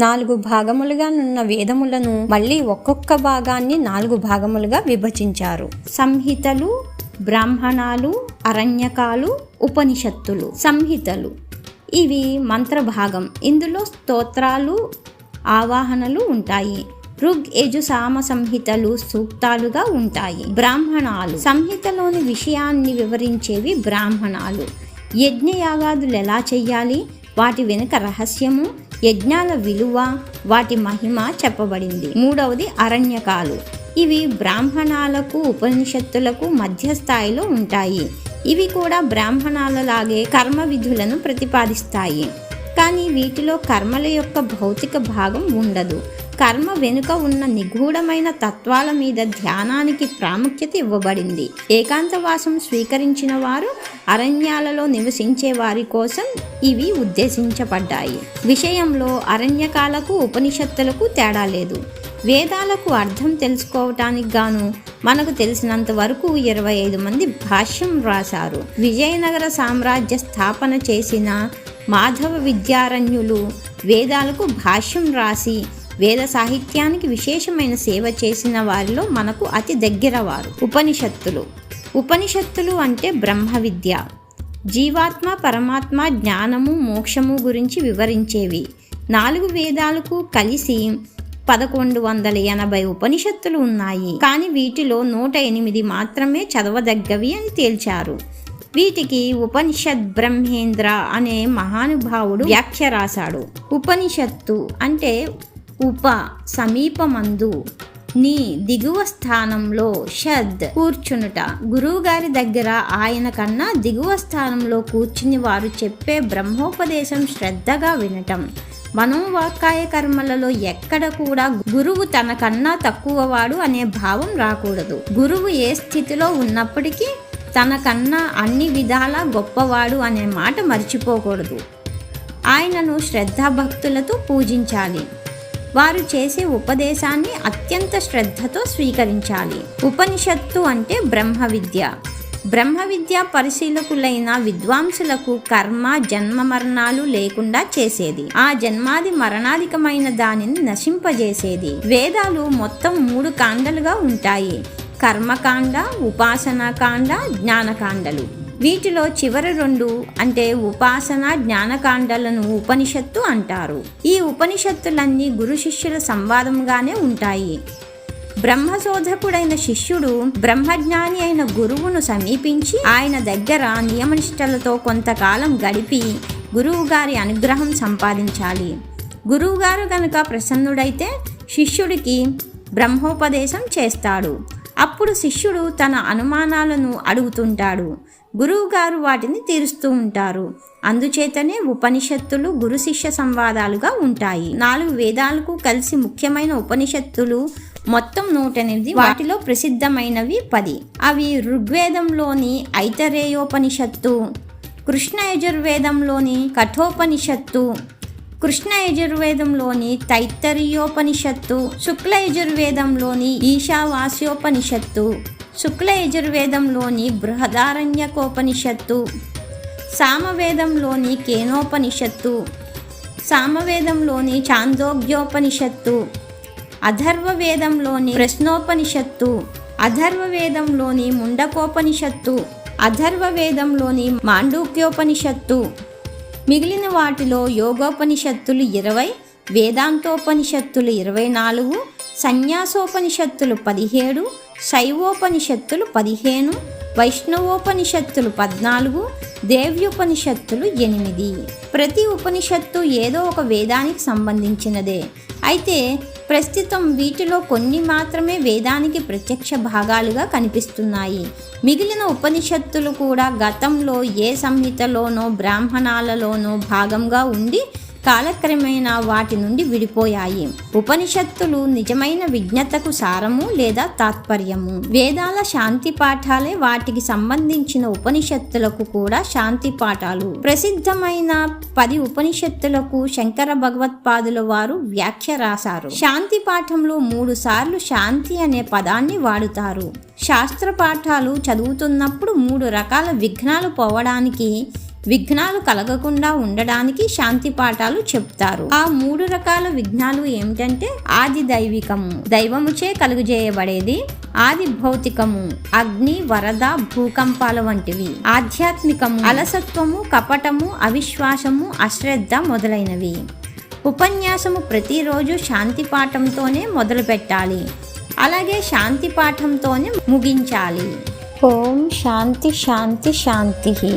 నాలుగు భాగములుగా నున్న వేదములను మళ్ళీ ఒక్కొక్క భాగాన్ని నాలుగు భాగములుగా విభజించారు. సంహితలు బ్రాహ్మణాలు అరణ్యకాలు ఉపనిషత్తులు. సంహితలు. ఇవి మంత్రభాగం. ఇందులో స్తోత్రాలు ఆవాహనలు ఉంటాయి. ఋగ్ యజు సామ సంహితలు సూక్తాలుగా ఉంటాయి. బ్రాహ్మణాలు. సంహితలోని విషయాన్ని వివరించేవి బ్రాహ్మణాలు. యజ్ఞయాగాదులు ఎలా చెయ్యాలి? వాటి వెనుక రహస్యము? యజ్ఞాల విలువ వాటి మహిమ చెప్పబడింది. మూడవది అరణ్యకాలు. ఇవి బ్రాహ్మణాలకు ఉపనిషత్తులకు మధ్య స్థాయిలో ఉంటాయి. ఇవి కూడా బ్రాహ్మణాలలాగే కర్మ విధులను ప్రతిపాదిస్తాయి. కానీ వీటిలో కర్మల యొక్క భౌతిక భాగం ఉండదు. కర్మ వెనుక ఉన్న నిగూఢమైన తత్వాల మీద ధ్యానానికి ప్రాముఖ్యత ఇవ్వబడింది. ఏకాంతవాసం స్వీకరించిన వారు అరణ్యాలలో నివసించే వారి కోసం ఇవి ఉద్దేశించబడ్డాయి. విషయంలో అరణ్యకాలకు ఉపనిషత్తులకు తేడా లేదు. వేదాలకు అర్థం తెలుసుకోవటానికి గాను మనకు తెలిసినంత వరకు ఇరవై ఐదు మంది భాష్యం రాశారు. విజయనగర సామ్రాజ్య స్థాపన చేసిన మాధవ విద్యారణ్యులు వేదాలకు భాష్యం రాసి వేద సాహిత్యానికి విశేషమైన సేవ చేసిన వారిలో మనకు అతి దగ్గర వారు. ఉపనిషత్తులు. ఉపనిషత్తులు అంటే బ్రహ్మ విద్య. జీవాత్మ పరమాత్మ జ్ఞానము మోక్షము గురించి వివరించేవి. నాలుగు వేదాలకు కలిసి పదకొండు వందల ఎనభై ఉపనిషత్తులు ఉన్నాయి. కానీ వీటిలో నూట ఎనిమిది మాత్రమే చదవదగ్గవి అని తేల్చారు. వీటికి ఉపనిషత్ బ్రహ్మేంద్ర అనే మహానుభావుడు వ్యాఖ్య రాశాడు. ఉపనిషత్తు అంటే ఉప సమీపమందు నీ దిగువ స్థానంలో షద్ కూర్చునుట. గురువుగారి దగ్గర ఆయన కన్నా దిగువ స్థానంలో కూర్చుని వారు చెప్పే బ్రహ్మోపదేశం శ్రద్ధగా వినటం. మనోవాకాయ కర్మలలో ఎక్కడ కూడా గురువు తనకన్నా తక్కువవాడు అనే భావం రాకూడదు. గురువు ఏ స్థితిలో ఉన్నప్పటికీ తనకన్నా అన్ని విధాలా గొప్పవాడు అనే మాట మర్చిపోకూడదు. ఆయనను శ్రద్ధాభక్తులతో పూజించాలి. వారు చేసే ఉపదేశాన్ని అత్యంత శ్రద్ధతో స్వీకరించాలి. ఉపనిషత్తు అంటే బ్రహ్మ విద్య బ్రహ్మ విద్య పరిశీలకులైన విద్వాంసులకు కర్మ జన్మ మరణాలు లేకుండా చేసేది. ఆ జన్మాది మరణాధికమైన దానిని నశింపజేసేది. వేదాలు మొత్తం మూడు కాండలుగా ఉంటాయి. కర్మకాండ ఉపాసనాకాండ జ్ఞానకాండలు. వీటిలో చివరి రెండు అంటే ఉపాసన జ్ఞానకాండలను ఉపనిషత్తు అంటారు. ఈ ఉపనిషత్తులన్నీ గురు శిష్యుల సంవాదంగానే ఉంటాయి. బ్రహ్మశోధకుడైన శిష్యుడు బ్రహ్మజ్ఞాని అయిన గురువును సమీపించి ఆయన దగ్గర నియమనిష్టలతో కొంతకాలం గడిపి గురువుగారి అనుగ్రహం సంపాదించాలి. గురువుగారు గనుక ప్రసన్నుడైతే శిష్యుడికి బ్రహ్మోపదేశం చేస్తాడు. అప్పుడు శిష్యుడు తన అనుమానాలను అడుగుతుంటాడు. గురువుగారు వాటిని తీరుస్తూ ఉంటారు. అందుచేతనే ఉపనిషత్తులు గురు శిష్య సంవాదాలుగా ఉంటాయి. నాలుగు వేదాలకు కలిసి ముఖ్యమైన ఉపనిషత్తులు మొత్తం నూట ఎనిమిది వాటిలో ప్రసిద్ధమైనవి పది. అవి ఋగ్వేదంలోని ఐతరేయోపనిషత్తు కృష్ణ యజుర్వేదంలోని కఠోపనిషత్తు కృష్ణ యజుర్వేదంలోని తైత్తరీయోపనిషత్తు శుక్ల యజుర్వేదంలోని ఈశావాస్యోపనిషత్తు శుక్ల యజుర్వేదంలోని బృహదారణ్యకోపనిషత్తు సామవేదంలోని కేనోపనిషత్తు సామవేదంలోని చాందోగ్యోపనిషత్తు అధర్వవేదంలోని ప్రశ్నోపనిషత్తు అధర్వవేదంలోని ముండకోపనిషత్తు అధర్వవేదంలోని మాండూక్యోపనిషత్తు మిగిలిన వాటిలో యోగోపనిషత్తులు ఇరవై వేదాంతోపనిషత్తులు ఇరవై నాలుగు సన్యాసోపనిషత్తులు పదిహేడు శైవోపనిషత్తులు పదిహేను వైష్ణవోపనిషత్తులు పద్నాలుగు దేవ్యోపనిషత్తులు ఎనిమిది. ప్రతి ఉపనిషత్తు ఏదో ఒక వేదానికి సంబంధించినదే. అయితే ప్రస్తుతం వీటిలో కొన్ని మాత్రమే వేదానికి ప్రత్యక్ష భాగాలుగా కనిపిస్తున్నాయి. మిగిలిన ఉపనిషత్తులు కూడా గతంలో ఏ సంహితలోనో బ్రాహ్మణాలలోనో భాగంగా ఉండి కాలక్రమేణా వాటి నుండి విడిపోయాయి. ఉపనిషత్తులు నిజమైన విజ్ఞతకు సారము లేదా తాత్పర్యము? వేదాల శాంతి పాఠాలే వాటికి సంబంధించిన ఉపనిషత్తులకు కూడా శాంతి పాఠాలు. ప్రసిద్ధమైన పది ఉపనిషత్తులకు శంకర భగవత్పాదుల వారు వ్యాఖ్య రాశారు. శాంతి పాఠంలో మూడు సార్లు శాంతి అనే పదాన్ని వాడుతారు. శాస్త్ర పాఠాలు చదువుతున్నప్పుడు మూడు రకాల విఘ్నాలు పోవడానికి విఘ్నాలు కలగకుండా ఉండడానికి శాంతి పాఠాలు చెప్తారు. ఆ మూడు రకాల విఘ్నాలు ఏమిటంటే ఆది దైవికము దైవముచే కలుగజేయబడేది ఆది భౌతికము అగ్ని వరద భూకంపాల వంటివి. ఆధ్యాత్మికము అలసత్వము కపటము అవిశ్వాసము అశ్రద్ధ మొదలైనవి. ఉపన్యాసము ప్రతిరోజు శాంతి పాఠంతోనే మొదలు పెట్టాలి అలాగే శాంతి పాఠంతోనే ముగించాలి. ఓం శాంతి శాంతి శాంతి.